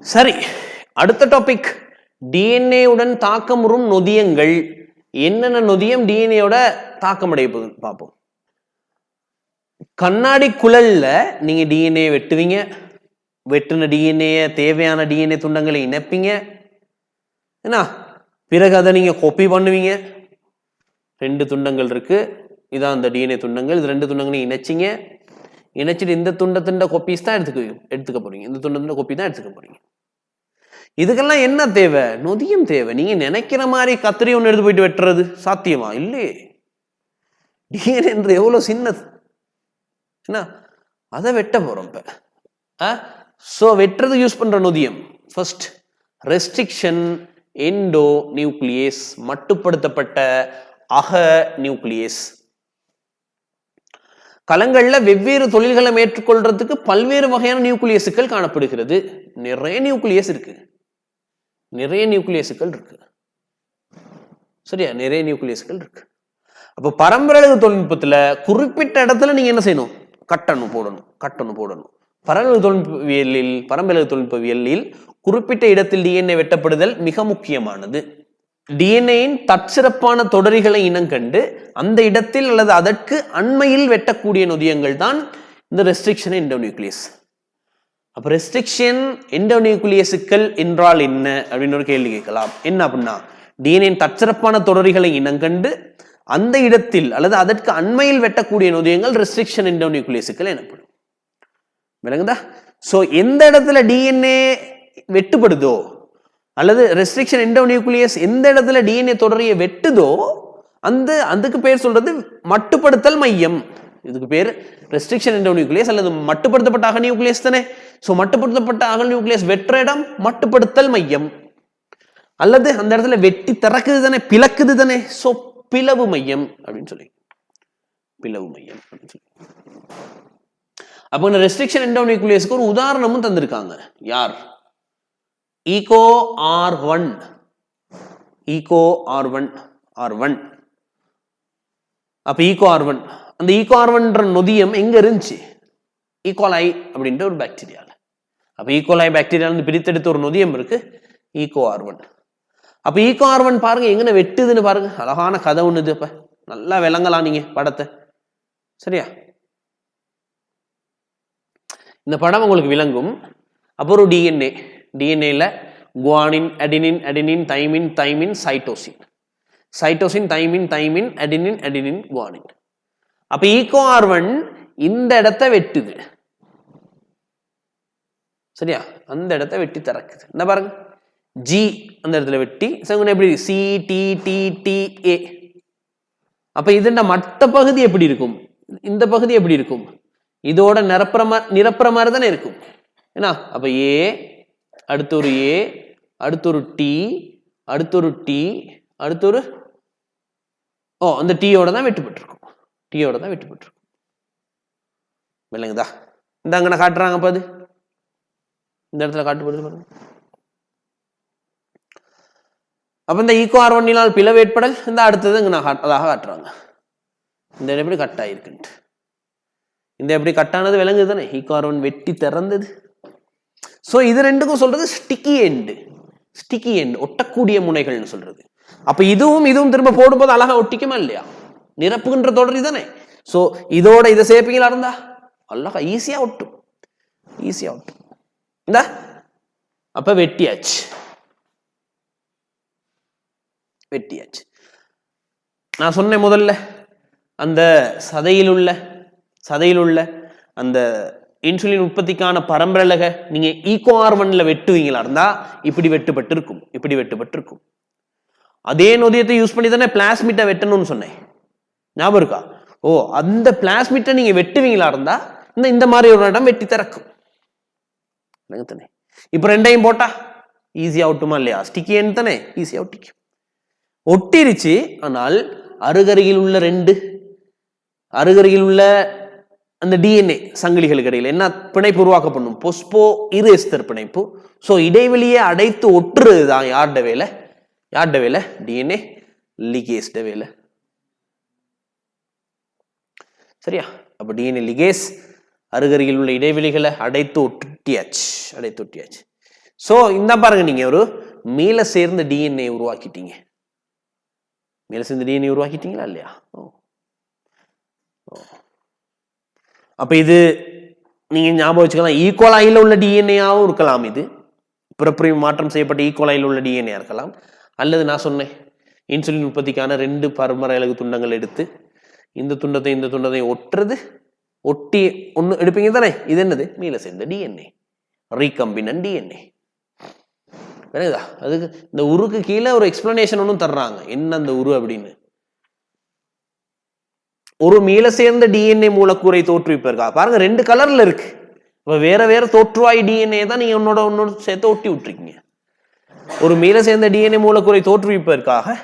சரி அடுத்த டாபிக் டிஎன்ஏவுடன் தாக்கமுறும் நொதியங்கள். என்னென்ன நொதியம் டிஎன்ஏயோட தாக்கமடைய போகுது பார்ப்போம். கண்ணாடி குழல்ல நீங்க டிஎன்ஏ வெட்டுவீங்க. வெட்டின டிஎன்ஏ தேவையான டிஎன்ஏ துண்டங்களை இணைப்பீங்க. என்ன? பிறகு அதை நீங்க கோப்பி பண்ணுவீங்க. ரெண்டு துண்டங்கள் இருக்கு. இதான் அந்த டிஎன்ஏ துண்டங்கள். இது ரெண்டு துண்டங்களையும் இணைச்சிங்க. இணைச்சிட்டு இந்த துண்டத்தின் கொப்பீஸ் தான் எடுத்துக்க எடுத்துக்க போறீங்க. இந்த துண்டத்தின் கொப்பி தான் எடுத்துக்க போறீங்க. இதுக்கெல்லாம் என்ன தேவை? நொதியம் தேவை. நீங்க நினைக்கிற மாதிரி கத்திரி ஒன்று எடுத்து போயிட்டு வெட்டுறது சாத்தியமா? இல்லையே டிஎன்ஏன்றது எவ்வளோ சின்னது? என்ன? அதை வெட்ட போறோம் இப்ப. ஸோ வெட்டுறது யூஸ் பண்ற நொதியம். ஃபர்ஸ்ட் ரெஸ்ட்ரிக்ஷன் எண்டோ நியூக்ளியஸ் மட்டுப்படுத்தப்பட்ட அக நியூக்ளியஸ் கலங்களில் வெவ்வேறு தொழில்களை மேற்கொள்றதுக்கு பல்வேறு வகையான நியூக்ளியஸுக்கள் காணப்படுகிறது. நிறைய நியூக்ளியஸ் இருக்கு. நிறைய நியூக்ளியஸுகள் இருக்கு. சரியா? நிறைய நியூக்ளியஸ்கள் இருக்கு. அப்போ பரம்பரையளவு தொழில்நுட்பத்தில் குறிப்பிட்ட இடத்துல நீங்க என்ன செய்யணும்? கட்டணும் போடணும். கட்டணும் போடணும். பரம்பரை தொழில்நுட்பவியலில் பரம்பரையளவு தொழில்நுட்பவியலில் குறிப்பிட்ட இடத்தில் டிஎன்ஏ வெட்டப்படுதல் மிக முக்கியமானது. டிஎன்ஏயின் தற்சிறப்பான தொடரிகளை இனங்கண்டு அந்த இடத்தில் அல்லது அதற்கு அண்மையில் வெட்டக்கூடிய நொதியங்கள் தான் இந்த ரெஸ்ட்ரிக்ஷன் எண்டோநியூக்ளியஸ் அப்போ ரெஸ்ட்ரிக்ஷன் எண்டோநியூக்ளியஸுக்கள் என்றால் என்ன? அப்படின்னு ஒரு கேள்வி கேட்கலாம். என்ன அப்படின்னா டிஎன்ஏ தற்சிறப்பான தொடரிகளை இனங்கண்டு அந்த இடத்தில் அல்லது அதற்கு அண்மையில் வெட்டக்கூடிய நொதியங்கள் ரெஸ்ட்ரிக்ஷன் எண்டோநியூக்ளியஸுக்கள் எனப்படும். விளங்குதா? ஸோ எந்த இடத்துல டிஎன்ஏ வெட்டுப்படுதோ அல்லது ரெஸ்ட்ரிக்ஷன் எண்டோனியூக்ளியஸ் எந்த இடத்துல டிஎன்ஏ தொடரையை வெட்டுதோ அந்த அதுக்கு பேர் சொல்றது மட்டுப்படுத்தல் மையம். இதுக்கு பேர் ரெஸ்ட்ரிக்ஷன் எண்டோநியூக்ளியஸ் அல்லது மட்டுப்படுத்தப்பட்ட அக நியூக்ளியஸ் தானே? ஸோ மட்டுப்படுத்தப்பட்ட அக நியூக்ளியஸ் வெற்ற இடம் மட்டுப்படுத்தல் மையம். அல்லது அந்த இடத்துல வெட்டி திறக்குது தானே பிளக்குது தானே? ஸோ பிளவு மையம் அப்படின்னு சொல்லி. பிளவு மையம் அப்படின்னு சொல்லி. அப்போ இந்த ரெஸ்ட்ரிக்ஷன் எண்டோநியூக்ளியஸ்க்கு ஒரு உதாரணமும் தந்திருக்காங்க. யார்? Eco R one Eco R one R one அப்ப ஈகோ ஆர் ஒன் அந்த ஈகோ நொதியம் எங்க இருந்துச்சு? ஈகோலாய் அப்படின்ற ஒரு பாக்டீரியால அப்ப ஈகோலாய் பாக்டீரியால பிரித்தெடுத்த ஒரு நொதியம் இருக்கு ஈகோ ஆர்வன் அப்போ அப்ப ஈகோ ஆர்வன் பாருங்கள் பாருங்க வெட்டுதுன்னு பாருங்க. அழகான கதை ஒண்ணுது அப்ப. நல்லா விளங்கலாம் நீங்க படத்தை. சரியா? இந்த படம் உங்களுக்கு விளங்கும். அப்புறம் DNA டிஎன்ஏல guanine adenine adenine thymine thymine cytosine. Cytosine thymine thymine adenine adenine guanine. அப்ப ஈகோ ஆர்வன் இந்த இடத்த வெட்டுது. சரியா? அந்த இடத்த வெட்டி திறக்குது. என்ன பாருங்க? ஜி அந்த இடத்துல வெட்டி சங்குன எப்படி? C T T T A அப்ப இதுண்ட மற்ற பகுதி எப்படி இருக்கும்? இந்த பகுதி எப்படி இருக்கும்? இதோட நிரப்புற மாதிரி நிரப்புற மாதிரி தானே இருக்கும். என்ன? அப்ப ஏ அடுத்து ஒரு ஏ அடுத்து ஒரு டி அடுத்து ஒரு டி அடுத்து ஒரு ஓ அந்த டீயோட தான் வெட்டுப்பட்டிருக்கும். டீயோட தான் வெட்டுப்பட்டிருக்கும் இல்லைங்கதா இந்த அங்கே காட்டுறாங்க பாது இந்த இடத்துல காட்டுப்படுது பாருங்க அப்போ இந்த ஈகோ ஆர்வனினால் பிளவு ஏற்படல் இந்த அடுத்தது இங்க நான் காட்- காட்டுறாங்க. இந்த இடம் எப்படி கட் ஆயிருக்குன்ட்டு. இந்த எப்படி கட்டானது விளங்குது தானே. ஈகோ ஆர்வன் வெட்டி திறந்தது. ஸோ இது ரெண்டுக்கும் சொல்றது ஸ்டிக்கி எண்டு ஸ்டிக்கி எண்டு ஒட்டக்கூடிய முனைகள்னு சொல்றது. அப்போ இதுவும் இதுவும் திரும்ப போடும்போது அழகா ஒட்டிக்குமா இல்லையா? நிரப்புகின்ற தொடரி தானே சோ இதோட இதை சேர்ப்பீங்களா இருந்தா? அழகா ஈஸியா ஒட்டும். ஈஸியா ஒட்டும். இந்த. அப்ப வெட்டியாச்சு. வெட்டியாச்சு. நான் சொன்னேன் முதல்ல அந்த சதையில் உள்ள சதையில் உள்ள அந்த இன்சுலின் உற்பத்திக்கான பரம்பரலக நீங்க ஈகோ ஆர்வன்ல வெட்டுவீங்களா இருந்தா இப்படி வெட்டுப்பட்டு இருக்கும் இப்படி வெட்டுப்பட்டு இருக்கும் அதே நொதியத்தை யூஸ் பண்ணி தானே பிளாஸ்மிட்டை வெட்டணும்னு சொன்னேன். ஞாபகம் இருக்கா? ஓ அந்த பிளாஸ்மிட்டை நீங்க வெட்டுவீங்களா இருந்தா இந்த இந்த மாதிரி ஒரு இடம் வெட்டி திறக்கும். தானே. இப்ப ரெண்டையும் போட்டா ஈஸியாக ஒட்டுமா இல்லையா? ஸ்டிக்கியன்னு தானே? ஈஸியாக ஒட்டிக்கும் ஒட்டிருச்சு ஆனால் அருகருகில் உள்ள ரெண்டு அருகருகில் உள்ள அந்த டிஎன்ஏ சங்கிலிகளுக்கு இடையில் என்ன பிணைப்பு உருவாக்கப்படும்? பொஸ்போ இரேஸ்தர் பிணைப்பு. ஸோ இடைவெளியை அடைத்து ஒட்டுறது தான் யார்ட வேலை? யார்ட வேலை? டிஎன்ஏ லிகேஸ்ட வேலை. சரியா? அப்போ டிஎன்ஏ லிகேஸ் அருகருகில் உள்ள இடைவெளிகளை அடைத்து ஒட்டியாச்சு அடைத்து ஒட்டியாச்சு. ஸோ இந்த பாருங்க நீங்கள் ஒரு மீள சேர்ந்த டிஎன்ஏ உருவாக்கிட்டீங்க. மேலே சேர்ந்த டிஎன்ஏ உருவாக்கிட்டீங்களா இல்லையா? ஓ. ஓ. இது நீங்கள் ஞாபகம் வச்சுக்கலாம் e ஈக்குவலாயில் உள்ள டிஎன்ஏயாகவும் இருக்கலாம் இது. பிறப்புரிமை மாற்றம் செய்யப்பட்ட e ஈக்குவலாயில் உள்ள டிஎன்ஏ இருக்கலாம். அல்லது நான் சொன்னேன் இன்சுலின் உற்பத்திக்கான ரெண்டு பரம்பரை அழகு துண்டங்கள் எடுத்து இந்த துண்டத்தை இந்த துண்டத்தை ஒட்டுறது. ஒட்டி ஒன்று எடுப்பீங்க தானே? இது என்னது? மீள சேர்ந்த டிஎன்ஏ ரீகம்பினன் டிஎன்ஏ விளங்குதா அதுக்கு இந்த உருக்கு கீழே ஒரு எக்ஸ்பிளனேஷன் ஒன்றும் தர்றாங்க. என்ன அந்த உரு அப்படின்னு? ஒரு மீள சேர்ந்த டிஎன்ஏ மூலக்கூறை தோற்றுவிப்பதற்காக பாருங்க ரெண்டு கலர்ல இருக்கு. இப்போ வேற வேற தோற்றுவாய் டிஎன்ஏ தான் நீங்க உன்னோட ஒன்னோட சேர்த்து ஒட்டி விட்டுருக்கீங்க. ஒரு மீள சேர்ந்த டிஎன்ஏ மூலக்கூறை தோற்றுவிப்பதற்காக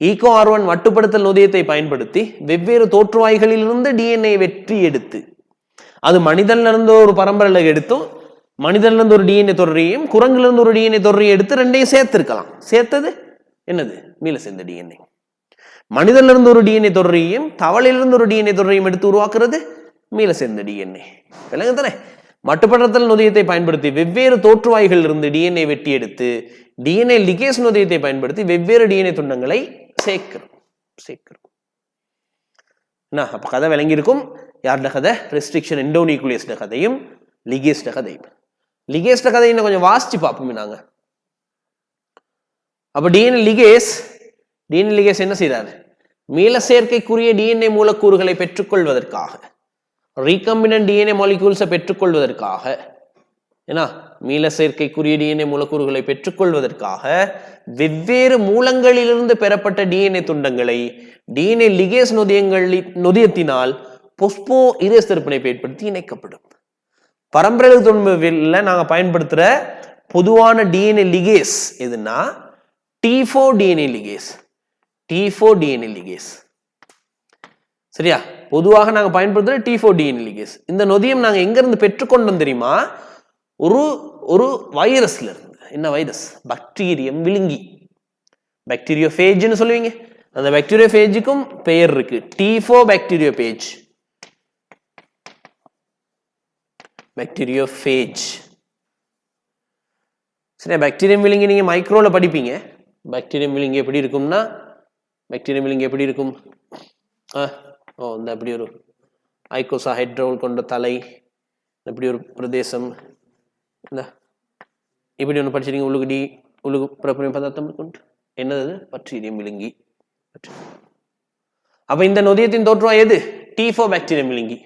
ஈகோ ஆர் ஒன் மட்டுப்படுத்தல் நொதியத்தை பயன்படுத்தி வெவ்வேறு தோற்றுவாய்களிலிருந்து டிஎன்ஏ வெற்றி எடுத்து அது மனிதன்லேருந்து ஒரு பரம்பரையில் எடுத்தும் மனிதன்லேருந்து ஒரு டிஎன்ஏ தொடரையும் குரங்குலேருந்து ஒரு டிஎன்ஏ தொடரையும் எடுத்து ரெண்டையும் சேர்த்துருக்கலாம் சேர்த்தது என்னது மீள சேர்ந்த டிஎன்ஏ மனிதன்லேருந்து ஒரு டிஎன்ஏ தொடரையும் தவளையிலிருந்து ஒரு டிஎன்ஏ தொடரையும் எடுத்து உருவாக்குறது மீள சேர்ந்த டிஎன்ஏ விளங்கு தானே மட்டுப்படுத்தல் நொதியத்தை பயன்படுத்தி வெவ்வேறு தோற்றுவாய்கள் இருந்து டிஎன்ஏ வெட்டி எடுத்து டிஎன்ஏ லிகேஸ் நொதியத்தை பயன்படுத்தி வெவ்வேறு டிஎன்ஏ துண்டங்களை சேர்க்கிறோம் சேர்க்கிறோம் என்ன அப்போ கதை விளங்கியிருக்கும். யார்ட கதை? ரெஸ்ட்ரிக்ஷன் இண்டோனிகுலியஸ்ட கதையும் லிகேஸ்ட கதையும். லிகேஸ்ட கதையை கொஞ்சம் வாசிச்சு பார்ப்போம் நாங்க. அப்போ டிஎன்ஏ லிகேஸ் டிஎன்ஏ லிகேஸ் என்ன செய்றாரு? மீள சேர்க்கைக்குரிய டிஎன்ஏ மூலக்கூறுகளை பெற்றுக்கொள்வதற்காக ரீகம்பினன்ட் டிஎன்ஏ மாலிகூல்ஸை பெற்றுக்கொள்வதற்காக ஏன்னா மீள சேர்க்கைக்குரிய டிஎன்ஏ மூலக்கூறுகளை பெற்றுக்கொள்வதற்காக வெவ்வேறு மூலங்களிலிருந்து பெறப்பட்ட டிஎன்ஏ துண்டங்களை டிஎன்ஏ லிகேஸ் நொதியங்கள் நொதியத்தினால் பொஸ்போ இரேஸ் திருப்பிணைப்பை ஏற்படுத்தி இணைக்கப்படும். பரம்பரை தொன்மையில் நாங்கள் பயன்படுத்துகிற பொதுவான டிஎன்ஏ லிகேஸ் எதுனா T four DNA ligase T four DNA ligase சரியா? பொதுவாக நாங்கள் பயன்படுத்துகிற டி ஃபோர் டிஎன்ஏ லிகேஸ் இந்த நொதியம் நாங்கள் எங்கேருந்து பெற்றுக்கொண்டோம் தெரியுமா? ஒரு ஒரு வைரஸ்ல இருந்து என்ன வைரஸ்? பாக்டீரியம் விழுங்கி. பாக்டீரியோஃபேஜ்னு சொல்லுவீங்க. அந்த பாக்டீரியோஃபேஜுக்கும் பெயர் இருக்கு. T four bacteriophage bacteriophage சரி பாக்டீரியம் விழுங்கி நீங்கள் மைக்ரோவில் படிப்பீங்க. பாக்டீரியம் விழுங்கி எப்படி இருக்கும்னா பாக்டீரியம் விழுங்கி எப்படி இருக்கும்? ஆ ஓ இந்த அப்படி ஒரு ஐகோசா ஹைட்ரோல் கொண்ட தலை இப்படி ஒரு பிரதேசம். இந்த இப்படி ஒன்று படிச்சிருக்கீங்க உழுகுடி டி உள்ளுக்கு பதார்த்தம் கொண்டு. என்னது அது? பற்றிரியம் விழுங்கி அப்ப இந்த நொதியத்தின் தோற்றம் எது? டி ஃபோர் பாக்டீரியம் விழுங்கி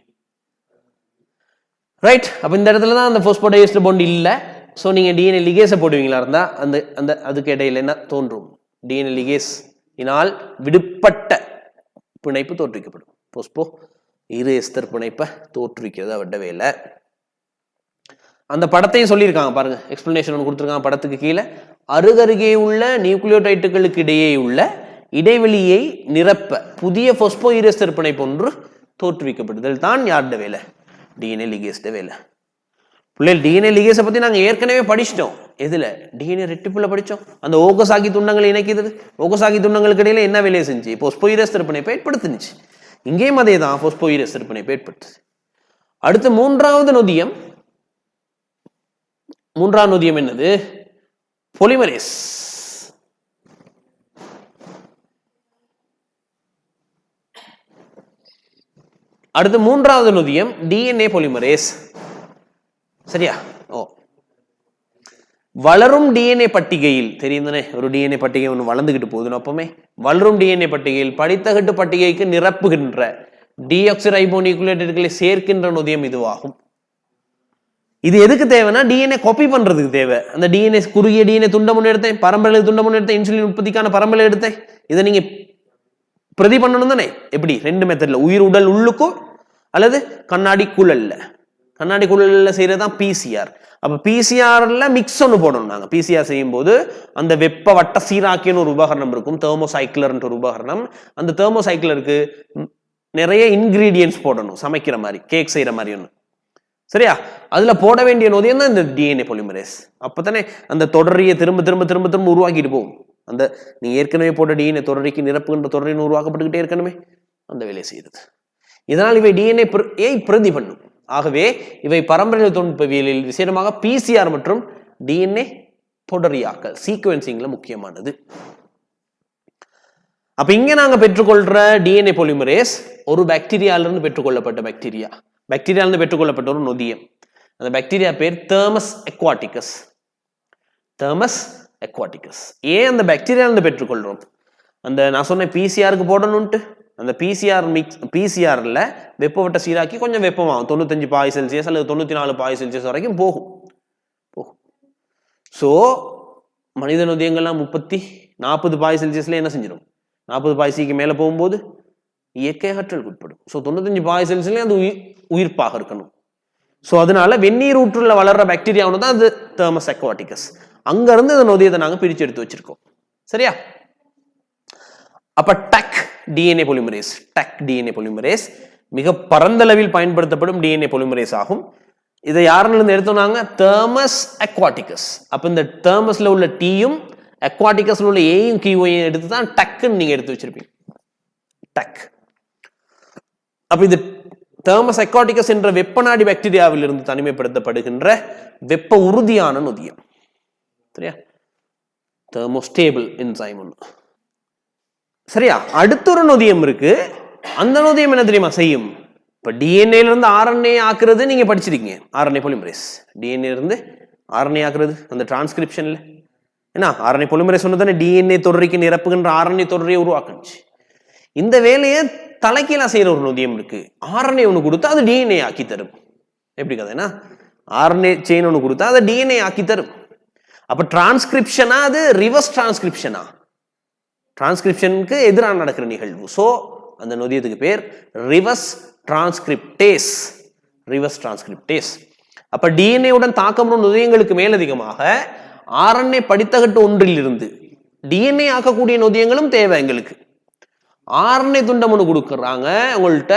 ரைட் அப்ப இந்த இடத்துல தான் அந்த ஃபோஸ்போடைஸ்ட் பாண்ட் இல்லை. ஸோ நீங்க டிஎன்ஏ லிகேஸை போடுவீங்களா இருந்தா அந்த அந்த அதுக்கு இடையில என்ன தோன்றும்? டிஎன்ஏ லிகேஸ் இனால் விடுபட்ட பிணைப்பு தோற்றுவிக்கப்படும். போஸ்போ இரு எஸ்தர் பிணைப்பை தோற்றுவிக்கிறது அவட்ட வேலை. அந்த படத்தையும் சொல்லியிருக்காங்க பாருங்க. எக்ஸ்பிளனேஷன் ஒன்று கொடுத்துருக்காங்க படத்துக்கு கீழே. அருகருகே உள்ள நியூக்ளியோடைட்டுகளுக்கு இடையே உள்ள இடைவெளியை நிரப்ப புதிய ஃபொஸ்போ ஈரஸ்தர் பிணைப்பு ஒன்று தோற்றுவிக்கப்படுதல் தான் யார்ட வேலை? டிஎன்ஏ லிகேஸ்ட வேலை. பிள்ளைகள் டிஎன்ஏ லிகேஸை பற்றி நாங்கள் ஏற்கனவே படிச்சிட்டோம். எதில்? டிஎன்ஏ ரெட்டிப்பில் படித்தோம் அந்த ஓகசாகி துண்டங்களை இணைக்கிறது. ஓகசாகி துண்டங்களுக்கு இடையில என்ன வேலையை செஞ்சு? பொஸ்போயிரஸ் பிணைப்பை ஏற்படுத்துனுச்சு. இங்கேயும் அதே தான் பொஸ்போயிரஸ் பிணைப்பை ஏற்படுத்துது. அடுத்து மூன்றாவது நொதியம் மூன்றாம் நொதியம் என்னது? பொலிமரேஸ். அடுத்து மூன்றாவது நொதியம் டிஎன்ஏ பொலிமரேஸ். சரியா? ஓ. வளரும் டிஎன்ஏ பட்டிகையில் தெரியும் தானே ஒரு டிஎன்ஏ பட்டிகை ஒன்று வளர்ந்துகிட்டு போகுதுன்னு அப்பவுமே வளரும் டிஎன்ஏ பட்டிகையில் படித்தகட்டு பட்டிகைக்கு நிரப்புகின்ற டிஆக்சிரைபோனிகுலேட்டர்களை சேர்க்கின்ற நொதியம் இதுவாகும். இது எதுக்கு தேவைன்னா டிஎன்ஏ காப்பி பண்றதுக்கு தேவை. அந்த டிஎன்ஏ குறுகிய டிஎன்ஏ துண்டம் ஒன்று எடுத்தேன் பரம்பரை துண்டம் ஒன்று எடுத்தேன் இன்சுலின் உற்பத்திக்கான பரம்பரை எடுத்தேன். இதை நீங்க பிரதி பண்ணணும் தானே? எப்படி? ரெண்டு மெத்தட்ல உயிர் உடல் உள்ளுக்கும் அல்லது கண்ணாடி குழல்ல. கண்ணாடி குழல்ல செய்கிறது தான் பிசிஆர் அப்ப பிசிஆர்ல மிக்ஸ் ஒன்று போடணும் நாங்கள் பிசிஆர் செய்யும் போது அந்த வெப்ப வட்ட சீராக்கின்னு ஒரு உபகரணம் இருக்கும். தேர்மோசைக்கிளர்ன்ற ஒரு உபகரணம். அந்த தேர்மோசைக்கிளருக்கு நிறைய இன்கிரீடியன்ஸ் போடணும். சமைக்கிற மாதிரி கேக் செய்யற மாதிரி ஒன்று சரியா? அதுல போட வேண்டிய நொதியம் தான் இந்த டிஎன்ஏ பொலிமரேஸ் அப்பதானே அந்த தொடரியை திரும்ப திரும்ப திரும்ப திரும்ப உருவாக்கிட்டு போகும். அந்த நீ ஏற்கனவே போட்ட டிஎன்ஏ தொடரிக்கு நிரப்புகின்ற தொடரின் உருவாக்கப்பட்டுக்கிட்டே இருக்கணுமே. அந்த வேலையை செய்யுது இதனால் இவை டிஎன்ஏ ஏய் பிரதி பண்ணும். ஆகவே இவை பரம்பரை தொழில்நுட்பவியலில் விசேடமாக பிசிஆர் மற்றும் டிஎன்ஏ தொடரியாக்கல் சீக்வென்சிங்ல முக்கியமானது. அப்ப இங்க நாங்க பெற்றுக்கொள்ற டிஎன்ஏ பொலிமரேஸ் ஒரு பாக்டீரியால இருந்து பெற்றுக்கொள்ளப்பட்ட பாக்டீரியா பாக்டீரியாலிருந்து பெற்றுக்கொள்ளப்பட்ட ஒரு நொதியம். அந்த பாக்டீரியா பேர் தேர்மஸ் எக்வாட்டிகஸ் தேர்மஸ் எக்வாட்டிகஸ் ஏன் அந்த பாக்டீரியால இருந்து அந்த நான் சொன்னேன் பிசிஆருக்கு போடணும்ட்டு. அந்த பிசிஆர் மிக்ஸ் பிசிஆரில் வெப்பவட்ட சீராக்கி கொஞ்சம் வெப்பமாகும். தொண்ணூத்தஞ்சு பாய் செல்சியஸ் அல்லது தொண்ணூற்றி நாலு பாய் செல்சியஸ் வரைக்கும் போகும். போகும். ஸோ மனித நொதியங்கள்லாம் முப்பத்தி நாற்பது பாய் செல்சியஸில் என்ன செஞ்சிடும் நாற்பது பாய்சிக்கு மேலே போகும்போது இயற்கை அகற்றலுக்கு உட்படும். ஸோ தொண்ணூத்தஞ்சு பாய் அது உயிர் உயிர்ப்பாக இருக்கணும். ஸோ அதனால வெந்நீர் ஊற்றுல வளர்ற பாக்டீரியா ஒன்று தான் அது தேர்மஸ் அக்வாட்டிகஸ் அங்கேருந்து இந்த நொதியத்தை நாங்கள் பிரித்து எடுத்து வச்சிருக்கோம். சரியா? அப்ப Taq DNA polymerase Taq DNA polymerase மிக பரந்தளவில் பயன்படுத்தப்படும் டிஎன்ஏ பொலிமரேஸ் ஆகும். இதை யாருன்னு எடுத்தோம்னாங்க தேர்மஸ் அக்வாட்டிகஸ் அப்போ இந்த தேர்மஸ்ல உள்ள டீயும் அக்வாட்டிகஸ்ல உள்ள ஏயும் கியூவையும் எடுத்து தான் டக்குன்னு நீங்க எடுத்து வச்சிருப்பீங்க. டக் அப்ப இது தேர்மஸ் அக்வாட்டிகஸ் என்ற வெப்பநாடி பாக்டீரியாவில் இருந்து தனிமைப்படுத்தப்படுகின்ற வெப்ப உறுதியான நொதியம். சரியா? தேர்மோஸ்டேபிள் என்சைம் ஒன்று சரியா? அடுத்த ஒரு நொதியம் இருக்கு. அந்த நொதியம் என்ன தெரியுமா செய்யும்? இப்போ டிஎன்ஏல இருந்து ஆர்என்ஏ ஆக்குறது நீங்க படிச்சிருக்கீங்க. ஆர்என்ஏ பொலிமரேஸ் டிஎன்ஏ இருந்து ஆர்என்ஏ ஆக்குறது அந்த டிரான்ஸ்கிரிப்ஷன்ல என்ன ஆர்என்ஏ பொலிமரேஸ் ஒன்று தானே டிஎன்ஏ தொடரிக்கு நிரப்புகின்ற ஆர்என்ஏ தொடரையை உருவாக்குனுச்சு. இந்த வேலையை தலைக்கீழாக செய்கிற ஒரு நொதியம் இருக்குது ஆர்என்ஏ ஒன்று கொடுத்தா அது டிஎன்ஏ ஆக்கி தரும். எப்படி கதைனா ஆர்என்ஏ செயின் ஒன்று கொடுத்தா அதை டிஎன்ஏ ஆக்கி தரும். அப்போ டிரான்ஸ்கிரிப்ஷனா அது ரிவர்ஸ் டிரான்ஸ்கிரிப்ஷனா டிரான்ஸ்கிரிப்ஷனுக்கு எதிராக நடக்கிற நிகழ்வு. ஸோ அந்த நொதியத்துக்கு பேர் ரிவர்ஸ் டிரான்ஸ்கிரிப்டேஸ் ரிவர்ஸ் டிரான்ஸ்கிரிப்டேஸ் அப்போ டிஎன்ஏவுடன் உடன் தாக்கமுறும் நொதியங்களுக்கு மேலதிகமாக ஆர்என்ஏ படித்தகட்டு ஒன்றில் இருந்து டிஎன்ஏ ஆக்கக்கூடிய நொதியங்களும் தேவை எங்களுக்கு. ஆர்என்ஏ துண்டம் ஒன்று கொடுக்குறாங்க உங்கள்கிட்ட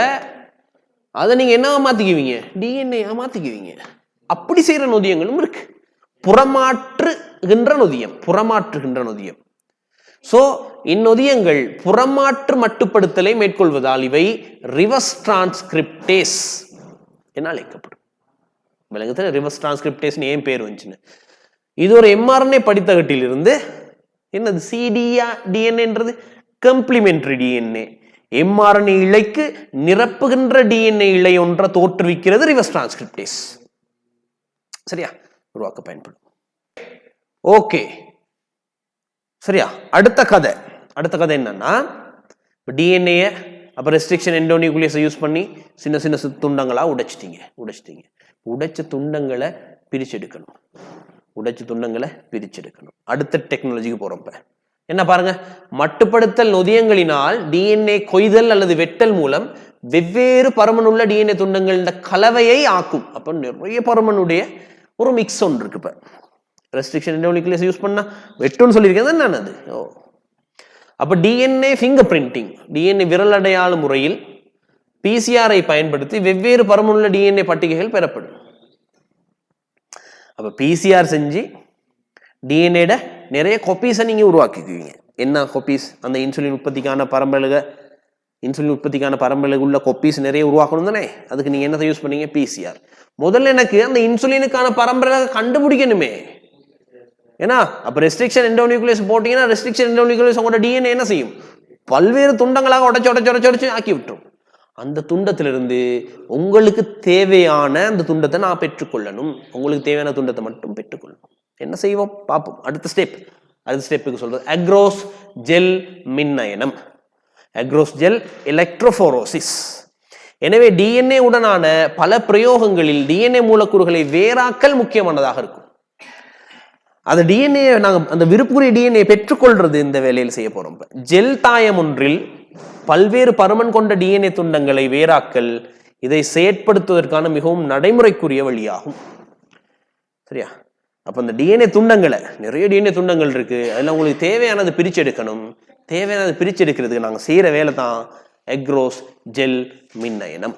அதை நீங்க என்ன மாத்திக்குவீங்க? டிஎன்ஏ மாற்றிக்குவீங்க அப்படி செய்யற நொதியங்களும் இருக்கு. புறமாற்றுகின்ற நொதியம் புறமாற்றுகின்ற நொதியம். சோ இந்நொதியங்கள் புறமாற்று மட்டுப்படுத்தலை மேற்கொள்வதால் இவை ரிவர்ஸ் டிரான்ஸ்கிரிப்டேஸ் என அழைக்கப்படும். விலங்குல ரிவர்ஸ் டிரான்ஸ்கிரிப்டேஸ்னு ஏன் பேர் வந்துச்சுன்னு. இது ஒரு எம்ஆர்என்ஏ படித்தகட்டிலிருந்து என்னது சிடிஆ டிஎன்ஏன்றது கம்ப்ளிமெண்டரி டிஎன்ஏ எம்ஆர்என்ஏ இழைக்கு நிரப்புகின்ற டிஎன்ஏ இழை ஒன்றை தோற்றுவிக்கிறது ரிவர்ஸ் டிரான்ஸ்கிரிப்டேஸ் சரியா? உருவாக்க பயன்படும். ஓகே சரியா? அடுத்த கதை. அடுத்த கதை என்னன்னா டிஎன்ஏ அப்போ ரெஸ்ட்ரிக்ஷன் எண்டோனியூக்ளியஸை யூஸ் பண்ணி சின்ன சின்ன சி- துண்டங்களா உடைச்சிட்டீங்க. உடைச்சிட்டீங்க. உடைச்ச துண்டங்களை பிரிச்செடுக்கணும். உடைச்ச துண்டங்களை பிரிச்செடுக்கணும். அடுத்த டெக்னாலஜிக்கு போறோம் என்ன பாருங்க? மட்டுப்படுத்தல் நொதியங்களினால் டிஎன்ஏ கொய்தல் அல்லது வெட்டல் மூலம் வெவ்வேறு பருமனுள்ள டிஎன்ஏ துண்டங்களின் கலவையை ஆக்கும். அப்ப நிறைய பருமனுடைய ஒரு மிக்ஸ் ஒன்று இருக்கு இப்ப. ரெஸ்ட்ரிக்ஷன் எண்டோனியூக்ளியஸ் யூஸ் பண்ணா? வெட்டுன்னு சொல்லியிருக்கேன் நான் அது? ஓ. அப்போ டிஎன்ஏ ஃபிங்கர் பிரிண்டிங் டிஎன்ஏ விரல் அடையாள முறையில் பிசிஆரை பயன்படுத்தி வெவ்வேறு பருமனுள்ள டிஎன்ஏ பட்டிகைகள் பெறப்படும். அப்போ பிசிஆர் செஞ்சு டிஎன்ஏட நிறைய கொப்பீஸை நீங்கள் உருவாக்கிக்குவீங்க. என்ன கொப்பீஸ் அந்த இன்சுலின் உற்பத்திக்கான பரம்பலுக இன்சுலின் உற்பத்திக்கான பரம்பலுக்கு உள்ள கொப்பீஸ் நிறைய உருவாக்கணும் தானே? அதுக்கு நீங்கள் என்னத்தை யூஸ் பண்ணீங்க? பிசிஆர் முதல்ல எனக்கு அந்த இன்சுலினுக்கான பரம்பரை கண்டுபிடிக்கணுமே. ஏன்னா அப்போ ரெஸ்ட்ரிக்ஷன் எண்டோனியூக்ளியஸ் போட்டிங்கன்னா ரெஸ்ட்ரிக்ஷன் எண்டோனியூக்ளியஸ் உங்களோட டிஎன்ஏ என்ன செய்யும்? பல்வேறு துண்டங்களாக உடைச்சு உடைச்சு உடைச்சு உடச்சி ஆக்கி விட்டுரும் அந்த துண்டத்திலிருந்து உங்களுக்கு தேவையான அந்த துண்டத்தை நான் பெற்றுக்கொள்ளணும். உங்களுக்கு தேவையான துண்டத்தை மட்டும் பெற்றுக்கொள்ளணும். என்ன செய்வோம்? பார்ப்போம். அடுத்த ஸ்டெப் அடுத்த ஸ்டெப்புக்கு சொல்றது அக்ரோஸ் ஜெல் மின்னயனம். அக்ரோஸ் ஜெல் எலக்ட்ரோஃபோரோசிஸ் எனவே டிஎன்ஏ உடனான பல பிரயோகங்களில் டிஎன்ஏ மூலக்கூறுகளை வேறாக்கல் முக்கியமானதாக இருக்கும். அந்த டிஎன்ஏ நாங்கள் அந்த விருப்புக்குரிய டிஎன்ஏ பெற்றுக்கொள்றது இந்த வேலையில் செய்ய போறோம் ஜெல் தாயம் ஒன்றில் பல்வேறு பருமன் கொண்ட டிஎன்ஏ துண்டங்களை வேறாக்கல் இதை செயற்படுத்துவதற்கான மிகவும் நடைமுறைக்குரிய வழியாகும். சரியா? அப்போ அந்த டிஎன்ஏ துண்டங்களை நிறைய டிஎன்ஏ துண்டங்கள் இருக்குது அதில் உங்களுக்கு தேவையானது பிரிச்செடுக்கணும். தேவையானது பிரிச்செடுக்கிறதுக்கு நாங்கள் செய்கிற வேலை தான் எக்ரோஸ் ஜெல் மின்னயனம்